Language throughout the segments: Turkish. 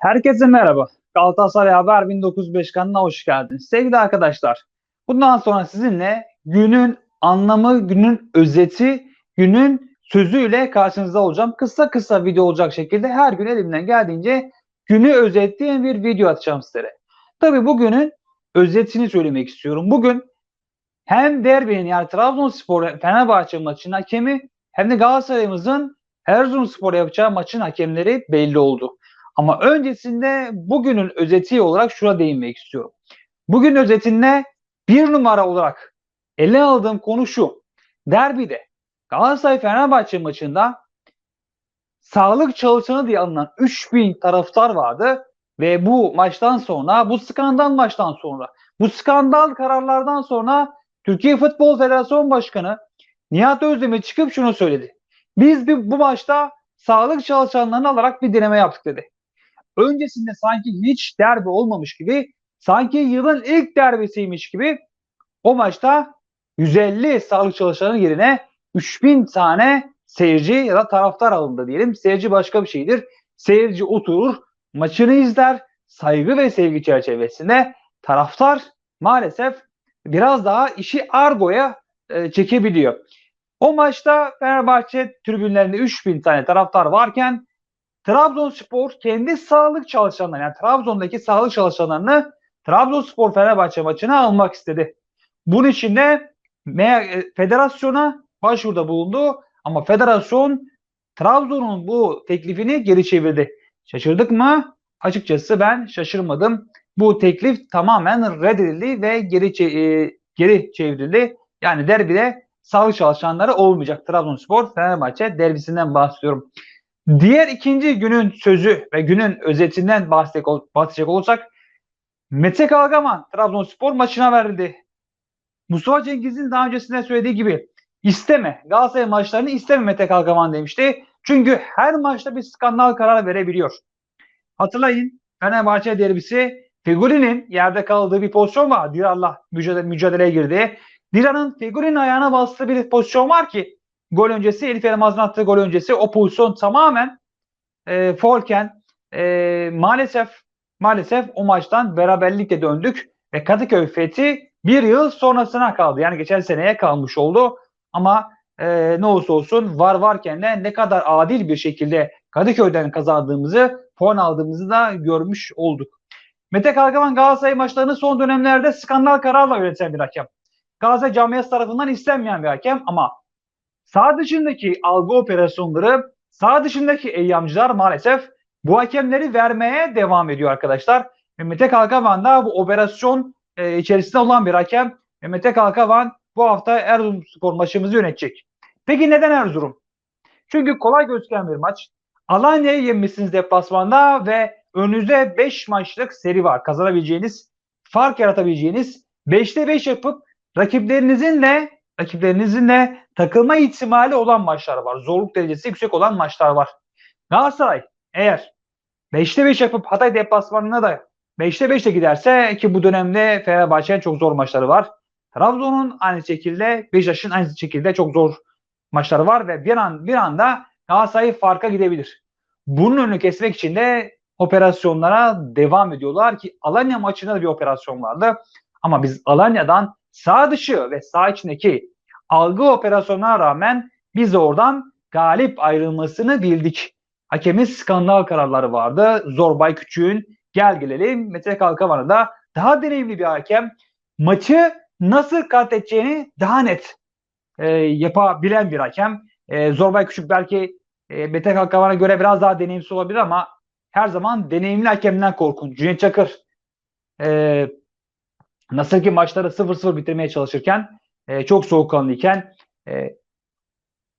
Herkese merhaba. Galatasaray Haber 1905 kanalına hoş geldiniz. Sevgili arkadaşlar, bundan sonra sizinle günün anlamı, günün özeti, günün sözüyle karşınızda olacağım. Kısa kısa video olacak şekilde her gün elimden geldiğince günü özetleyen bir video atacağım sizlere. Tabii bugünün özetini söylemek istiyorum. Bugün hem derbinin yani Trabzonspor Fenerbahçe maçının hakemi hem de Galatasaray'ımızın Erzurumspor yapacağı maçın hakemleri belli oldu. Ama öncesinde bugünün özeti olarak şuna değinmek istiyorum. Bugün özetinde bir numara olarak ele aldığım konu şu. Derbide Galatasaray Fenerbahçe maçında sağlık çalışanı diye alınan 3000 taraftar vardı ve bu maçtan sonra bu skandal maçtan sonra bu skandal kararlardan sonra Türkiye Futbol Federasyonu Başkanı Nihat Özdemir çıkıp şunu söyledi. Biz bir, bu maçta sağlık çalışanlarını alarak bir deneme yaptık dedi. Öncesinde sanki hiç derbi olmamış gibi, sanki yılın ilk derbisiymiş gibi o maçta 150 sağlık çalışanı yerine 3000 tane seyirci ya da taraftar alındı diyelim. Seyirci başka bir şeydir. Seyirci oturur, maçını izler, saygı ve sevgi çerçevesinde taraftar maalesef biraz daha işi argoya e, çekebiliyor. O maçta Fenerbahçe tribünlerinde 3000 tane taraftar varken Trabzonspor kendi sağlık çalışanlarını yani Trabzon'daki sağlık çalışanlarını Trabzonspor Fenerbahçe maçına almak istedi. Bunun için de e, federasyona başvuruda bulundu ama federasyon Trabzon'un bu teklifini geri çevirdi. Şaşırdık mı? Açıkçası ben şaşırmadım. Bu teklif tamamen reddedildi ve geri e, geri çevrildi. Yani derbide sağlık çalışanları olmayacak. Trabzonspor Fenerbahçe derbisinden bahsediyorum. Diğer ikinci günün sözü ve günün özetinden bahsedecek, olursak Mete Kalgaman Trabzonspor maçına verildi. Mustafa Cengiz'in daha öncesinde söylediği gibi isteme. Galatasaray maçlarını isteme Mete Kalgaman demişti. Çünkü her maçta bir skandal karar verebiliyor. Hatırlayın Fenerbahçe derbisi Figuri'nin yerde kaldığı bir pozisyon var. Dirar'la mücadele, mücadeleye girdi. Dira'nın Figuri'nin ayağına bastığı bir pozisyon var ki gol öncesi Elif Elmaz'ın attığı gol öncesi o pozisyon tamamen e, folken e, maalesef maalesef o maçtan beraberlikle döndük ve Kadıköy fethi bir yıl sonrasına kaldı. Yani geçen seneye kalmış oldu. Ama e, ne olursa olsun var varken de ne kadar adil bir şekilde Kadıköy'den kazandığımızı, puan aldığımızı da görmüş olduk. Mete Kalkavan Galatasaray maçlarını son dönemlerde skandal kararla yöneten bir hakem. Galatasaray camiası tarafından istenmeyen bir hakem ama sağ dışındaki algı operasyonları, sağ dışındaki eyyamcılar maalesef bu hakemleri vermeye devam ediyor arkadaşlar. Mehmet Kalkavan da bu operasyon e, içerisinde olan bir hakem. Mehmet Kalkavan bu hafta Erzurum spor maçımızı yönetecek. Peki neden Erzurum? Çünkü kolay gözüken bir maç. Alanya'yı yenmişsiniz deplasmanda ve önünüzde 5 maçlık seri var. Kazanabileceğiniz, fark yaratabileceğiniz 5'te 5 yapıp rakiplerinizin de rakiplerinizin de takılma ihtimali olan maçlar var. Zorluk derecesi yüksek olan maçlar var. Galatasaray eğer 5'te 5 yapıp Hatay deplasmanına da 5'te 5 de giderse ki bu dönemde Fenerbahçe'nin çok zor maçları var. Trabzon'un aynı şekilde Beşiktaş'ın aynı şekilde çok zor maçları var ve bir an bir anda Galatasaray farka gidebilir. Bunun önünü kesmek için de operasyonlara devam ediyorlar ki Alanya maçında da bir operasyon vardı. Ama biz Alanya'dan sağ dışı ve sağ içindeki algı operasyonuna rağmen biz oradan galip ayrılmasını bildik. Hakemin skandal kararları vardı. Zorbay Küçük'ün gel gelelim Mete Kalkavan'a da daha deneyimli bir hakem maçı nasıl kat edeceğini daha net e, yapabilen bir hakem. E, Zorbay Küçük belki e, Mete Kalkavan'a göre biraz daha deneyimsiz olabilir ama her zaman deneyimli hakemden korkun. Cüneyt Çakır e, Nasıl ki maçları 0-0 bitirmeye çalışırken e, çok soğukkanlıyken e,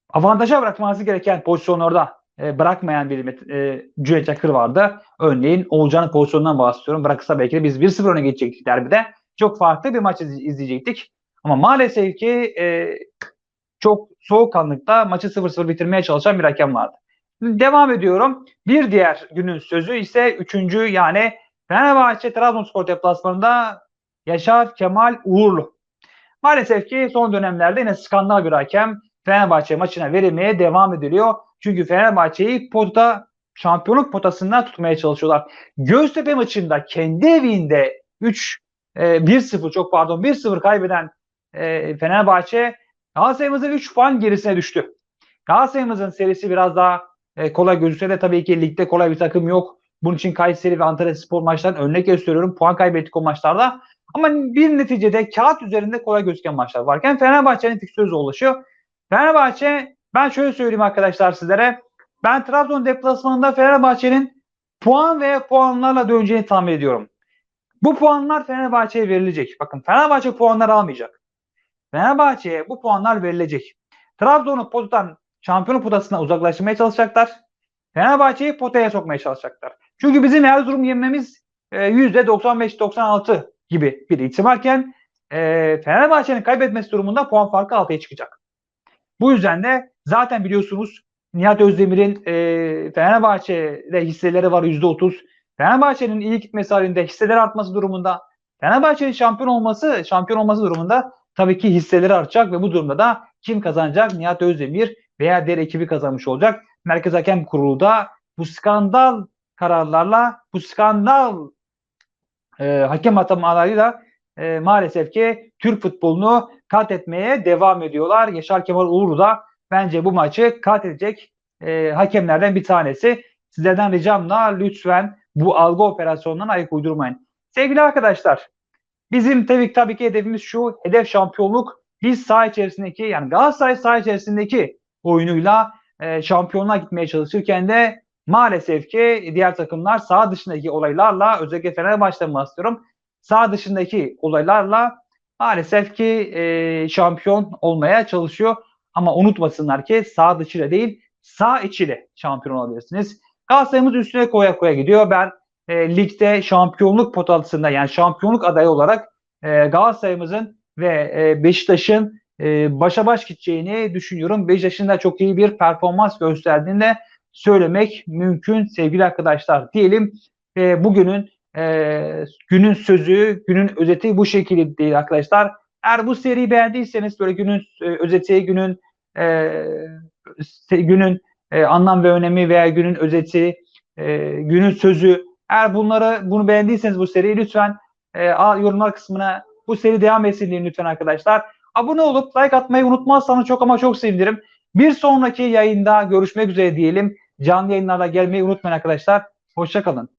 avantaja bırakması gereken pozisyonlarda e, bırakmayan bir e, Cüneyt Çakır vardı. Örneğin Oğulcan'ın pozisyonundan bahsediyorum. Bırakırsa belki de biz 1-0 öne geçecektik derbide. Çok farklı bir maç izleyecektik. Ama maalesef ki e, çok soğukkanlıkta maçı 0-0 bitirmeye çalışan bir hakem vardı. Devam ediyorum. Bir diğer günün sözü ise üçüncü yani Fenerbahçe Trabzonspor deplasmanında Yaşar Kemal Uğurlu. Maalesef ki son dönemlerde yine skandal bir hakem Fenerbahçe maçına verilmeye devam ediliyor. Çünkü Fenerbahçe'yi potada şampiyonluk potasından tutmaya çalışıyorlar. Göztepe maçında kendi evinde 3 e, 1-0 çok pardon 1-0 kaybeden e, Fenerbahçe Galatasaray'ımızın 3 puan gerisine düştü. Galatasaray'ımızın serisi biraz daha e, kolay gözükse de tabii ki ligde kolay bir takım yok. Bunun için Kayseri ve Antalya Spor maçlarını örnek gösteriyorum. Puan kaybettik o maçlarda. Ama bir neticede kağıt üzerinde kolay gözüken maçlar varken Fenerbahçe'nin fiksörüze ulaşıyor. Fenerbahçe ben şöyle söyleyeyim arkadaşlar sizlere. Ben Trabzon deplasmanında Fenerbahçe'nin puan ve puanlarla döneceğini tahmin ediyorum. Bu puanlar Fenerbahçe'ye verilecek. Bakın Fenerbahçe puanlar almayacak. Fenerbahçe'ye bu puanlar verilecek. Trabzon'u potadan şampiyonluk potasına uzaklaştırmaya çalışacaklar. Fenerbahçe'yi potaya sokmaya çalışacaklar. Çünkü bizim Erzurum yenmemiz e, %95-96 gibi bir ihtimalken e, Fenerbahçe'nin kaybetmesi durumunda puan farkı altıya çıkacak. Bu yüzden de zaten biliyorsunuz Nihat Özdemir'in e, Fenerbahçe'de hisseleri var %30. Fenerbahçe'nin iyi gitmesi halinde hisseler artması durumunda Fenerbahçe'nin şampiyon olması şampiyon olması durumunda tabii ki hisseleri artacak ve bu durumda da kim kazanacak? Nihat Özdemir veya diğer ekibi kazanmış olacak. Merkez Hakem Kurulu da bu skandal kararlarla bu skandal e, hakem atamalarıyla e, maalesef ki Türk futbolunu kat etmeye devam ediyorlar. Yaşar Kemal Uğur da bence bu maçı kat edecek e, hakemlerden bir tanesi. Sizlerden ricam da lütfen bu algı operasyonundan ayak uydurmayın. Sevgili arkadaşlar bizim tabii, tabii ki hedefimiz şu hedef şampiyonluk biz saha içerisindeki yani Galatasaray saha içerisindeki oyunuyla e, şampiyonluğa gitmeye çalışırken de maalesef ki diğer takımlar saha dışındaki olaylarla özellikle Fenerbahçe'den bahsediyorum. Saha dışındaki olaylarla maalesef ki e, şampiyon olmaya çalışıyor. Ama unutmasınlar ki sağ dışıyla değil sağ içiyle şampiyon olabilirsiniz. Galatasaray'ımız üstüne koya koya gidiyor. Ben e, ligde şampiyonluk potansiyelinde yani şampiyonluk adayı olarak e, Galatasaray'ımızın ve e, Beşiktaş'ın e, başa baş gideceğini düşünüyorum. Beşiktaş'ın da çok iyi bir performans gösterdiğini de söylemek mümkün sevgili arkadaşlar. Diyelim e, bugünün e, günün sözü, günün özeti bu şekilde değil arkadaşlar. Eğer bu seriyi beğendiyseniz böyle günün e, özeti, günün e, günün e, anlam ve önemi veya günün özeti, e, günün sözü. Eğer bunları bunu beğendiyseniz bu seriyi lütfen e, yorumlar kısmına bu seri devam etsin diye lütfen arkadaşlar. Abone olup like atmayı unutmazsanız çok ama çok sevinirim. Bir sonraki yayında görüşmek üzere diyelim. Canlı yayınlarda gelmeyi unutmayın arkadaşlar. Hoşçakalın.